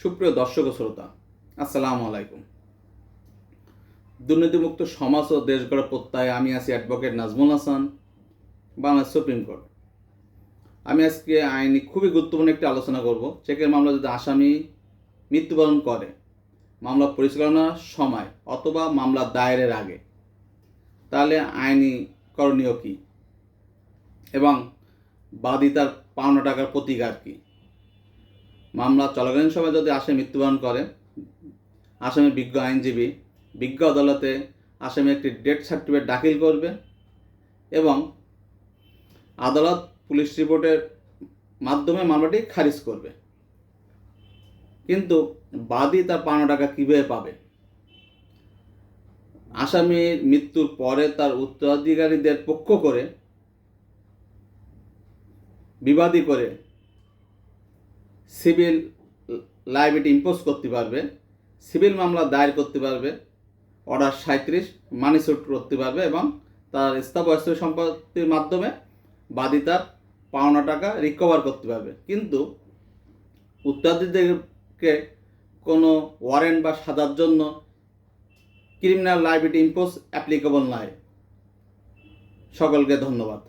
সুপ্রিয় দর্শক শ্রোতা, আসসালামু আলাইকুম। দুর্নীতিমুক্ত সমাজ ও দেশ গড়ার প্রত্যয়ে আমি আছি advocate Nazmul Hasan, Bangladesh supreme court. আমি আজকে আইনি খুবই গুরুত্বপূর্ণ একটি আলোচনা করব। চেকের মামলা যদি আসামি মৃত্যুবরণ করে, মামলা পরিচালনার সময় অথবা মামলা দায়েরের আগে, তাহলে আইনি করণীয় কী? এবং বাদী তার পাওনা টাকার প্রতিকার কী? মামলা চলাকালীন সময় যদি আসামি মৃত্যুবরণ করে, আসামি বিজ্ঞ আইনজীবী, বিজ্ঞ আদালতে আসামি একটি ডেথ সার্টিফিকেট দাখিল করবে এবং আদালত পুলিশ রিপোর্টের মাধ্যমে মামলাটি খারিজ করবে। কিন্তু বাদী তার পাওনা টাকা কীভাবে পাবে? আসামির মৃত্যুর পরে তার উত্তরাধিকারীদের পক্ষ করে বিবাদী করে সিভিল লাইবিলিটি ইম্পোজ করতে পারবে, সিভিল মামলা দায়ের করতে পারবে, অর্ডার সাঁত্রিশ মানি সুট করতে পারবে এবং তার স্থাবর সম্পত্তির মাধ্যমে বাদী তার পাওনা টাকা রিকভার করতে পারবে। কিন্তু উত্তরাধিকারীদেরকে কোনো ওয়ারেন্ট বা সাজার জন্য ক্রিমিনাল লাইবিলিটি ইম্পোজ অ্যাপ্লিকেবল নয় সকলকে ধন্যবাদ।